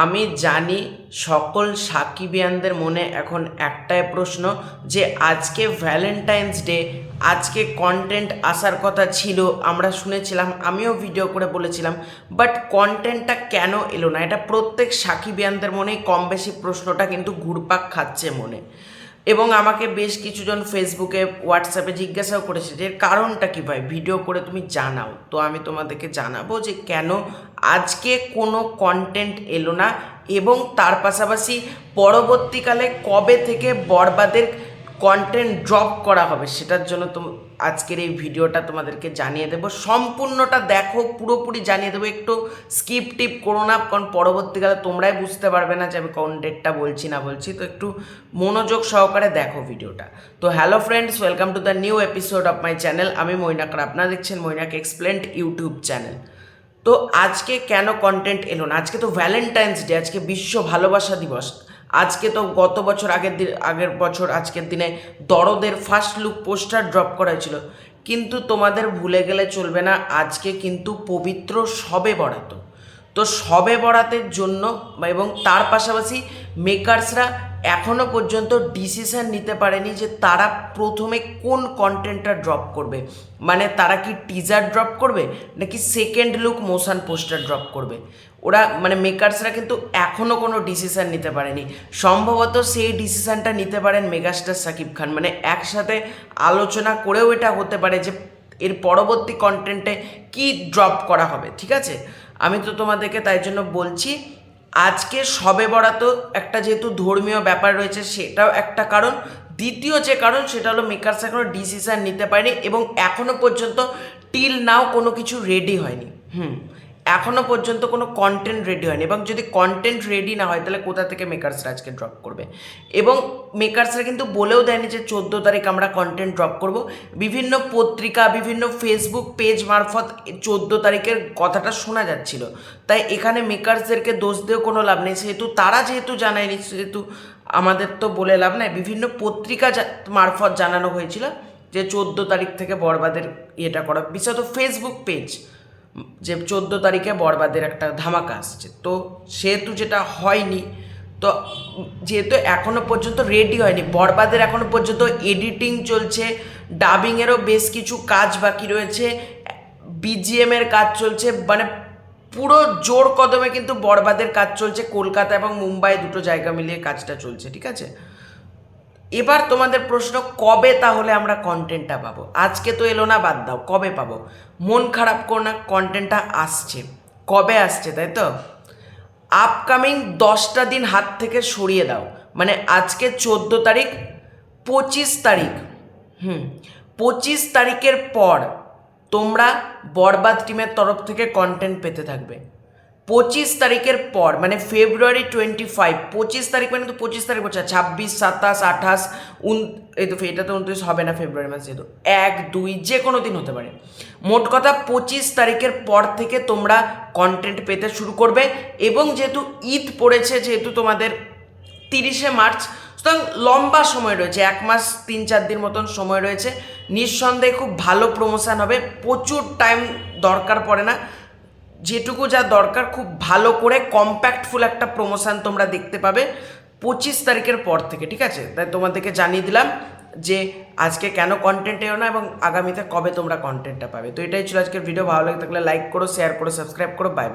আমি জানি সকল সাকিবিয়ানদের মনে এখন একটাই প্রশ্ন যে আজকে ভ্যালেন্টাইন্স ডে আজকে কন্টেন্ট আসার কথা ছিল, আমরা শুনেছিলাম, আমিও ভিডিও করে বলেছিলাম বাট কন্টেন্টটা কেন এলো না? এটা প্রত্যেক সাকিবিয়ানদের মনেই কম বেশি প্রশ্নটা কিন্তু ঘুরপাক খাচ্ছে মনে। এবং আমাকে বেশ কিছুজন ফেসবুকে হোয়াটসঅ্যাপে জিজ্ঞাসাও করেছে যে কারণটা কী ভাই? ভিডিও করে তুমি জানাও। তো আমি তোমাদেরকে জানাব যে কেন আজকে কোনো কন্টেন্ট এলো না এবং তার পাশাপাশি পরবর্তীকালে কবে থেকে বরবাদের কন্টেন্ট ড্রপ করা হবে সেটার জন্য তো আজকের এই ভিডিওটা তোমাদেরকে জানিয়ে দেবো। সম্পূর্ণটা দেখো, পুরোপুরি জানিয়ে দেবো। একটু স্কিপ টিপ করো না, কারণ পরবর্তীকালে তোমরাই বুঝতে পারবে না যে আমি কোন ডেটটা বলছি না বলছি। তো একটু মনোযোগ সহকারে দেখো ভিডিওটা। তো hello friends welcome to the new episode of my channel আমি মৈনাকর আপনারা দেখছেন মৈনাক এক্সপ্লেন্ড ইউটিউব চ্যানেল। তো আজকে কেন কন্টেন্ট এলো না? আজকে তো ভ্যালেন্টাইন্স ডে আজকে বিশ্ব ভালোবাসা দিবস। আজকে তো গত বছর আগের দিন, আগের বছর আজকের দিনে দরদের ফার্স্ট লুক পোস্টার ড্রপ করা হয়েছিল। কিন্তু তোমাদের ভুলে গেলে চলবে না, আজকে কিন্তু পবিত্র সবে বরাত। তো সবে বরাতের জন্য এবং তার পাশাপাশি মেকার্সরা এখনও পর্যন্ত ডিসিশন নিতে পারেনি যে তারা প্রথমে কোন কন্টেন্টটা ড্রপ করবে। মানে তারা কি টিজার ড্রপ করবে, নাকি second look motion poster drop করবে। ওরা মানে মেকার্সরা কিন্তু এখনও কোনো ডিসিশান নিতে পারেনি। সম্ভবত সেই ডিসিশানটা নিতে পারেন মেগাস্টার সাকিব খান। মানে একসাথে আলোচনা করেও এটা হতে পারে যে এর পরবর্তী কন্টেন্টে কি ড্রপ করা হবে, ঠিক আছে? আমি তো তোমাদেরকে তাই জন্য বলছি আজকে সবে বরাত একটা যেহেতু ধর্মীয় ব্যাপার রয়েছে, সেটাও একটা কারণ। দ্বিতীয় যে কারণ, সেটা হলো মেকার্স এখনও ডিসিশান নিতে পারেনি এবং এখনও পর্যন্ত টিল নাও কোনো কিছু রেডি হয়নি। হুম। এখনও পর্যন্ত কোনো কন্টেন্ট রেডি হয়নি এবং যদি কন্টেন্ট রেডি না হয়, তাহলে কোথা থেকে মেকার্সরা আজকে ড্রপ করবে? এবং মেকার্সরা কিন্তু বলেও দেয়নি যে চোদ্দ তারিখ আমরা কন্টেন্ট ড্রপ করব। বিভিন্ন পত্রিকা, বিভিন্ন ফেসবুক পেজ মারফত চোদ্দ তারিখের কথাটা শোনা যাচ্ছিল। তাই এখানে মেকার্সদেরকে দোষ দিয়েও কোনো লাভ নেই। সেহেতু তারা যেহেতু জানায়নি, সেহেতু আমাদের তো বলে লাভ নাই। বিভিন্ন পত্রিকা মারফত জানানো হয়েছিল যে চোদ্দ তারিখ থেকে বরবাদের ইয়েটা করা। বিশেষত ফেসবুক পেজ যে চোদ্দ তারিখে বরবাদের একটা ধামাকা আসছে। তো সেহেতু যেটা হয়নি, তো যেহেতু এখনও পর্যন্ত রেডি হয়নি, বরবাদের এখনও পর্যন্ত এডিটিং চলছে ডাবিংয়েরও বেশ কিছু কাজ বাকি রয়েছে বিজিএম এর কাজ চলছে মানে পুরো জোর কদমে কিন্তু বরবাদের কাজ চলছে, কলকাতা এবং মুম্বাই দুটো জায়গা মিলিয়ে কাজটা চলছে, ঠিক আছে? এবার তোমাদের প্রশ্ন, কবে তাহলে আমরা কন্টেন্টটা পাবো? আজকে তো এলো না, বাদ দাও, কবে পাবো? মন খারাপ করো না কন্টেন্টটা আসছে। কবে আসছে, তাই তো? আপকামিং দশটা দিন হাত থেকে সরিয়ে দাও। মানে আজকে চোদ্দ তারিখ, পঁচিশ তারিখ। হুম, পঁচিশ তারিখের পর তোমরা বরবাদ টিমের তরফ থেকে কন্টেন্ট পেতে থাকবে। পঁচিশ তারিখের পর মানে ফেব্রুয়ারি টোয়েন্টি ফাইভ পঁচিশ তারিখ মানে তো পঁচিশ তারিখ বলছে, ছাব্বিশ, সাতাশ, আঠাশ, উন, এই তো এটা তো উনত্রিশ হবে না ফেব্রুয়ারি মাস যেহেতু। এক, দুই, যে কোনো দিন হতে পারে। মোট কথা পঁচিশ তারিখের পর থেকে তোমরা কন্টেন্ট পেতে শুরু করবে এবং যেহেতু ঈদ পড়েছে, যেহেতু তোমাদের তিরিশে মার্চ, সুতরাং লম্বা সময় রয়েছে, এক মাস, তিন, চার দিন মতন সময় রয়েছে। নিঃসন্দেহে খুব ভালো প্রমোশন হবে, প্রচুর টাইম দরকার পড়ে না। যেটুকু যা দরকার, খুব ভালো করে কম্প্যাক্টফুল একটা প্রমোশান তোমরা দেখতে পাবে পঁচিশ তারিখের পর থেকে, ঠিক আছে? তাই তোমাদেরকে জানিয়ে দিলাম যে আজকে কেন কন্টেন্ট এও না এবং আগামীতে কবে তোমরা কন্টেন্টটা পাবে। তো এটাই ছিল আজকের ভিডিও ভালো লাগে থাকলে লাইক করো শেয়ার করো সাবস্ক্রাইব করো। বাই